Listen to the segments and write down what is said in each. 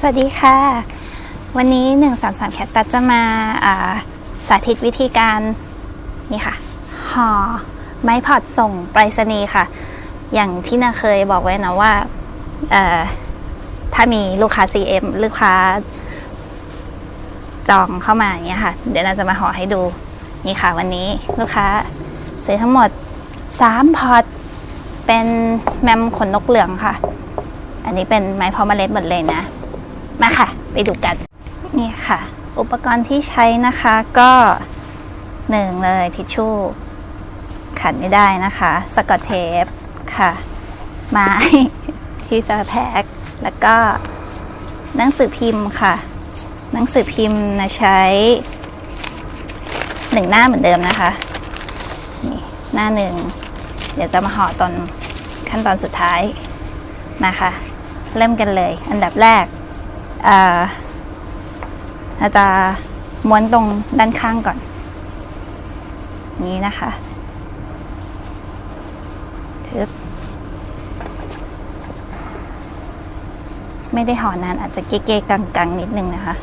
สวัสดีค่ะ วันนี้ 133 แคทตัดจะมาาสาธิตวิธีการนี่ค่ะห่อไม้พอดส่งไปรษณีย์ค่ะ อย่างที่นาเคยบอกไว้นะว่าถ้ามีลูกค้า CM ลูกค้าจองเข้ามาอย่างเงี้ยค่ะ เดี๋ยวเราจะมาห่อให้ดูนี่ค่ะ วันนี้ลูกค้าซื้อทั้งหมด 3 พอร์ตเป็นแมมขนนกเหลืองค่ะ อันนี้เป็นไม้พาะเมล็ดหมดเลยนะ มาค่ะ ไปดูกัน นี่ค่ะ อุปกรณ์ที่ใช้นะคะก็หนึ่งเลยทิชชู่ขัดไม่ได้นะคะ สกอตเทปค่ะ ไม้ที่จะแพ็คแล้วก็หนังสือพิมพ์ค่ะ หนังสือพิมพ์นะใช้หนึ่งหน้าเหมือนเดิมนะคะนี่หน้าหนึ่งเดี๋ยวจะมาห่อตอนขั้นตอนสุดท้ายมาค่ะ เริ่มกันเลย อันดับแรก อ่อาจจะม้วนตรงด้านข้างก่อน นี้นะคะชึบไม่ได้ห่อนานอาจจะเก๊ๆกังๆ นิดนึงนะคะ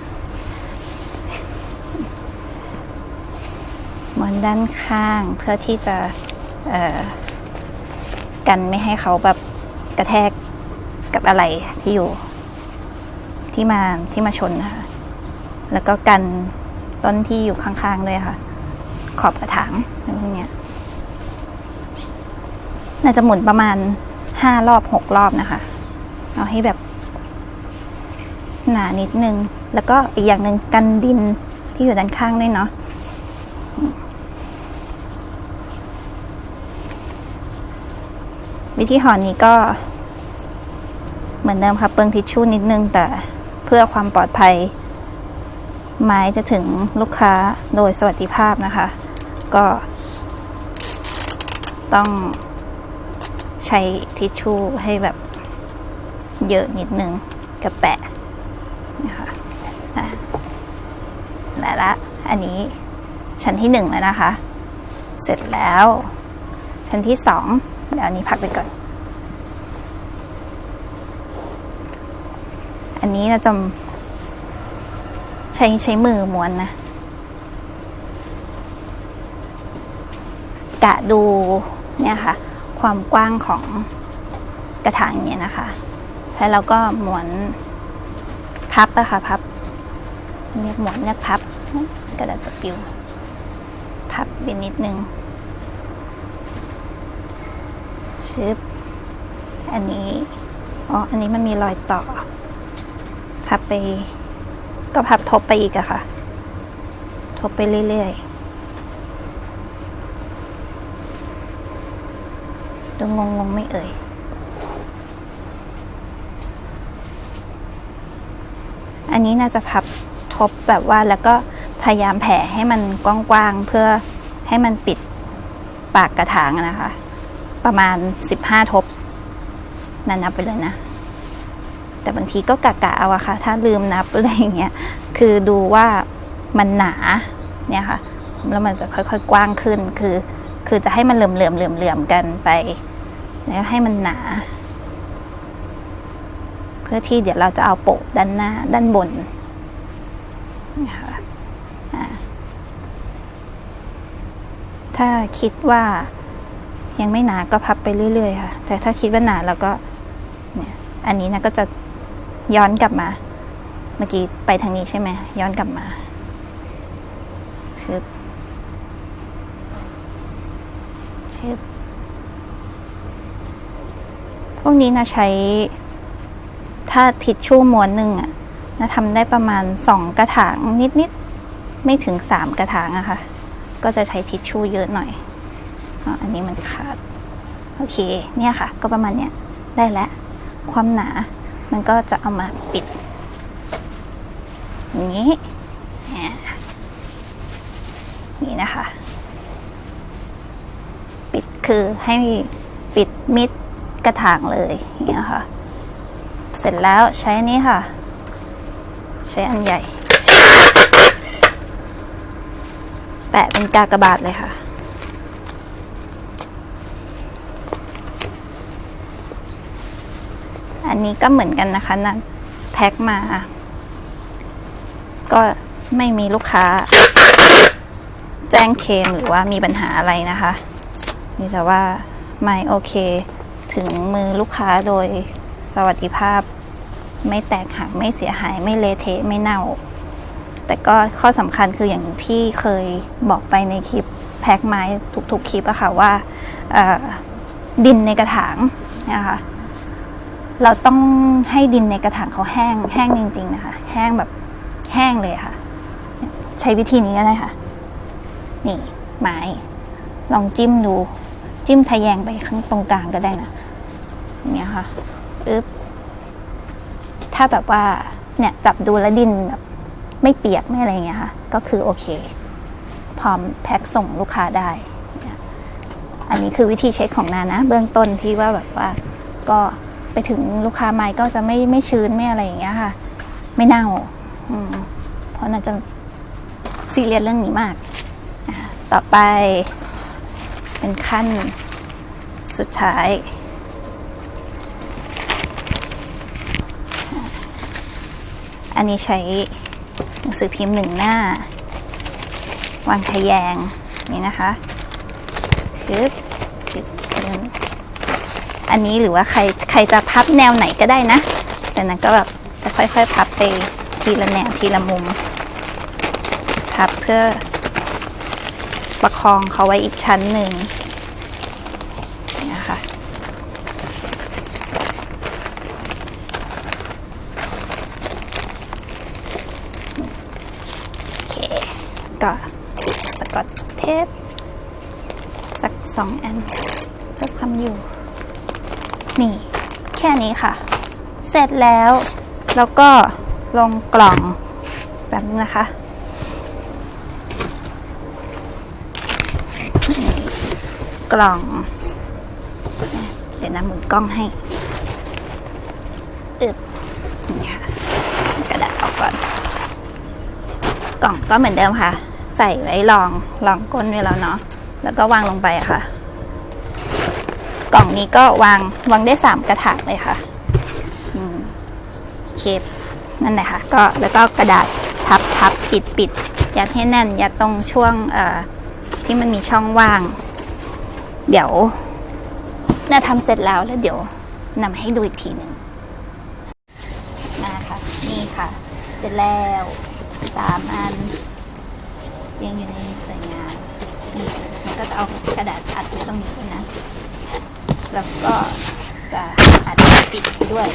ม้วนด้านข้างเพื่อที่จะกันไม่ให้เขาแบบกระแทกกับอะไรที่อยู่ ที่มาที่มาชนนะคะแล้วก็กันต้นที่อยู่ข้างๆด้วยค่ะ ขอบกระถางอะไรพวกเนี้ยน่าจะหมุนประมาณห้ารอบหกรอบนะคะ เอาให้แบบหนานิดนึง แล้วก็อีกอย่างหนึ่งกันดินที่อยู่ด้านข้างด้วยเนาะวิธีห่อนี้ก็เหมือนเดิมค่ะเปลืองทิชชู่นิดนึงแต่ เพื่อความปลอดภัย ไม้จะถึงลูกค้าโดยสวัสดิภาพนะคะ ก็ ต้องใช้ทิชชู่ให้แบบเยอะนิดนึงกระแปะนะคะอะและละ อันนี้ชั้นที่หนึ่งแล้วนะคะ เสร็จแล้ว ชั้นที่สองเดี๋ยวนี้พักไปก่อน นี้เราจะใช้ใช้มือม้วนนะ กะดูเนี่ยค่ะ ความกว้างของกระถางเนี่ยนะคะ แล้วเราก็ม้วนพับอะค่ะพับเรียกม้วนเรียพับกระดาษสปิว พับไปนิดนึงชึบอันนี้ อ๋อ อันนี้มันมีรอยต่อ พับไป ก็พับทบไปอีกอะค่ะ ทบไปเรื่อยๆ ดูงงงไม่เอ่ยอันนี้น่าจะพับทบแบบว่าแล้วก็พยายามแผ่ให้มันกว้างๆเพื่อให้มันปิดปากกระถางนะคะ ประมาณสิบห้าทบ นันนับไปเลยนะ แต่บางทีก็กะกะเอาอะค่ะ ถ้าลืมนับอะไรอย่างเงี้ยคือดูว่ามันหนาเนี่ยค่ะแล้วมันจะค่อยๆ กว้างขึ้นคือ คือจะให้มันเหลื่อมเหลื่อมเหลื่อมเหลื่อมๆกันไป แล้วให้มันหนา เพื่อที่เดี๋ยวเราจะเอาโปะด้านหน้าด้านบนนี่ยค่ะถ้าคิดว่ายังไม่หนาก็พับไปเรื่อยๆค่ะ แต่ถ้าคิดว่าหนาแล้วก็เนี่ยอันนี้นะก็จะ ย้อนกลับมา เมื่อกี้ไปทางนี้ใช่ไหมย้อนกลับมาคือชึบพวกนี้นะใช้ ถ้าทิชชู่ม้วนหนึ่งอะนะทำได้ประมาณสองกระถางนิดๆ ไม่ถึงสามกระถางอะค่ะ ก็จะใช้ทิชชู่เยอะหน่อยออันนี้มันขาด โอเค เนี่ยค่ะ ก็ประมาณเนี้ยได้แล้ว ความหนา มันก็จะเอามาปิดอย่างนี้นี่นะคะ ปิดคือให้ปิดมิดกระถางเลยอย่างเงี้ยค่ะเสร็จแล้วใช้นนี้ค่ะ ใช้อันใหญ่ แปะเป็นกากบาทเลยค่ะ อันนี้ก็เหมือนกันนะคะนะแพ็คมา ก็ไม่มีลูกค้า แจ้งเคมหรือว่ามีปัญหาอะไรนะคะนี่แต่ว่าไม่โอเค ถึงมือลูกค้าโดยสวัสดิภาพ ไม่แตกหักไม่เสียหายไม่เละเทะไม่เน่า แต่ก็ข้อสำคัญคืออย่างที่เคยบอกไปในคลิปแพ็คไม้ทุกๆคลิปอะค่ะว่าดินในกระถางนะคะ เราต้องให้ดินในกระถางเขาแห้ง แห้งจริง ๆ นะคะ แห้งแบบแห้งเลยค่ะ ใช้วิธีนี้ก็ได้ค่ะ นี่ไม้ลองจิ้มดู จิ้มทะแยงไปข้างตรงกลางก็ได้นะอย่างเนี้ยค่ะอึ๊บถ้าแบบว่าเนี่ยจับดูแล้วดินแบบไม่เปียกไม่อะไรเงี้ยค่ะ ก็คือโอเค พร้อมแพ็คส่งลูกค้าได้ อันนี้คือวิธีเช็คของนานะ เบื้องต้นที่ว่าแบบว่าก็ ไปถึงลูกค้าใหม่ก็จะไม่ไม่ชื้นไม่อะไรอย่างเงี้ยค่ะ ไม่เน่าอืมเพราะน่าจะซีเรียสเรื่องนี้มาก ต่อไปเป็นขั้นสุดท้าย อันนี้ใช้หนังสือพิมพ์หนึ่งหน้า วางทะแยงนี่นะคะคืออั อันนี้หรือว่าใครใครจะพับแนวไหนก็ได้นะ แต่นั้นก็แบบจะค่อยๆ พับไปทีละแนวทีละมุม พับเพื่อประคองเขาไว้อีกชั้นหนึ่งนะคะโอเค ก็สกอตเทปสักสองอันเพื่อความอยู่ นี่ แค่นี้ค่ะ เสร็จแล้ว แล้วก็ลงกล่องแบบนี้นะคะ กล่อง เดี๋ยวนะหมุนกล้องให้อึบนี่ค่ะกระดาษออกก่อน กล่องก็เหมือนเดิมค่ะ ใส่ไว้รองรองก้นไว้แล้วเนาะแล้วก็วางลงไปค่ะ กล่องนี้ก็วางวางได้สามกระถางเลยค่ะเคปนั่นแหละค่ะก็แล้วก็กระดาษทับทับปิดปิดยัดให้แน่นยัดตรงช่วงที่มันมีช่องว่าง เดี๋ยวน่าทำเสร็จแล้วแล้วเดี๋ยวนำให้ดูอีกทีหนึ่งมาค่ะ นี่ค่ะ เสร็จแล้วสามอันยังอยู่ในสวยงามนี่ก็จะเอากระดาษอัดไว้ตรงนี้นะ แล้วก็จะอัดปิดด้วย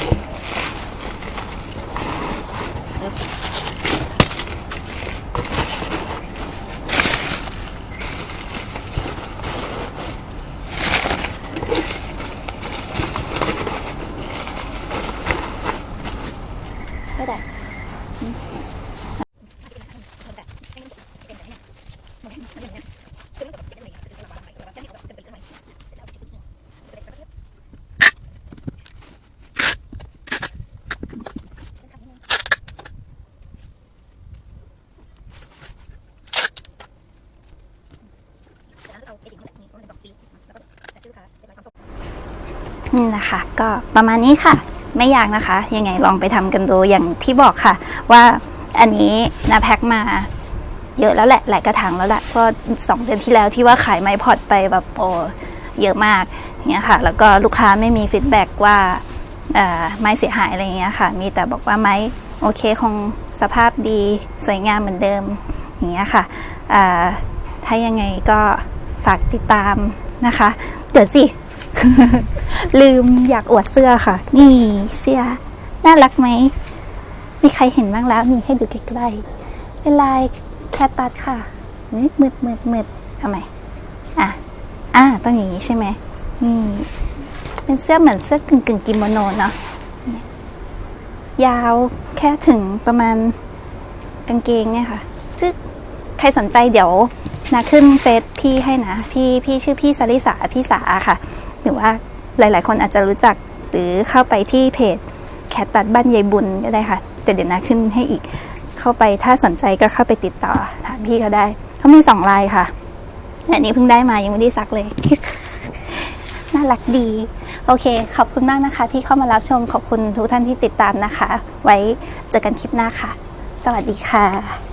นะคะ ก็ประมาณนี้ค่ะ ไม่ยากนะคะ ยังไงลองไปทำกันดูอย่างที่บอกค่ะ ว่าอันนี้นาแพ็คมาเยอะแล้วแหละ หลายกระถางแล้วแหละก็สองเดือนที่แล้วที่ว่าขายไม้พอดไปแบบโอ้เยอะมากเงี้ยค่ะ แล้วก็ลูกค้าไม่มีฟีดแบ็กว่าไม้เสียหายอะไรเงี้ยค่ะ มีแต่บอกว่าไม้โอเคคงสภาพดีสวยงามเหมือนเดิมอย่างเงี้ยค่ะถ้ายังไงก็ฝากติดตามนะคะ เดี๋ยวสิ ลืมอยากอวดเสื้อค่ะ นี่เสื้อน่ารักไหม มีใครเห็นบ้างแล้วนี่ให้ดูใกล้ๆเป็นลายแคทตัดค่ะนี่มืดมืดมืดทำไมอะอะต้องอย่างนี้ใช่ไหมนี่ เป็นเสื้อเหมือนเสื้อกึ่งกึ่งกิโมโนเนาะยาวแค่ถึงประมาณกางเกงเนี่ยค่ะจึ๊กใครสนใจเดี๋ยวนะขึ้นเฟซพี่ให้นะ พี่พี่ชื่อพี่สริสาพี่สาค่ะ หรือว่า หลาย ๆ คนอาจจะรู้จักหรือเข้าไปที่เพจแคทตัดบ้านยายบุญก็ได้ค่ะ แต่เดี๋ยวนะขึ้นให้อีกเข้าไปถ้าสนใจก็เข้าไปติดต่อถามพี่ก็ได้เขามีสองลายค่ะอันนี้เพิ่งได้มายังไม่ได้ซักเลย น่ารักดี โอเค ขอบคุณมากนะคะ ที่เข้ามารับชมขอบคุณทุกท่านที่ติดตามนะคะ ไว้เจอกันคลิปหน้าค่ะ สวัสดีค่ะ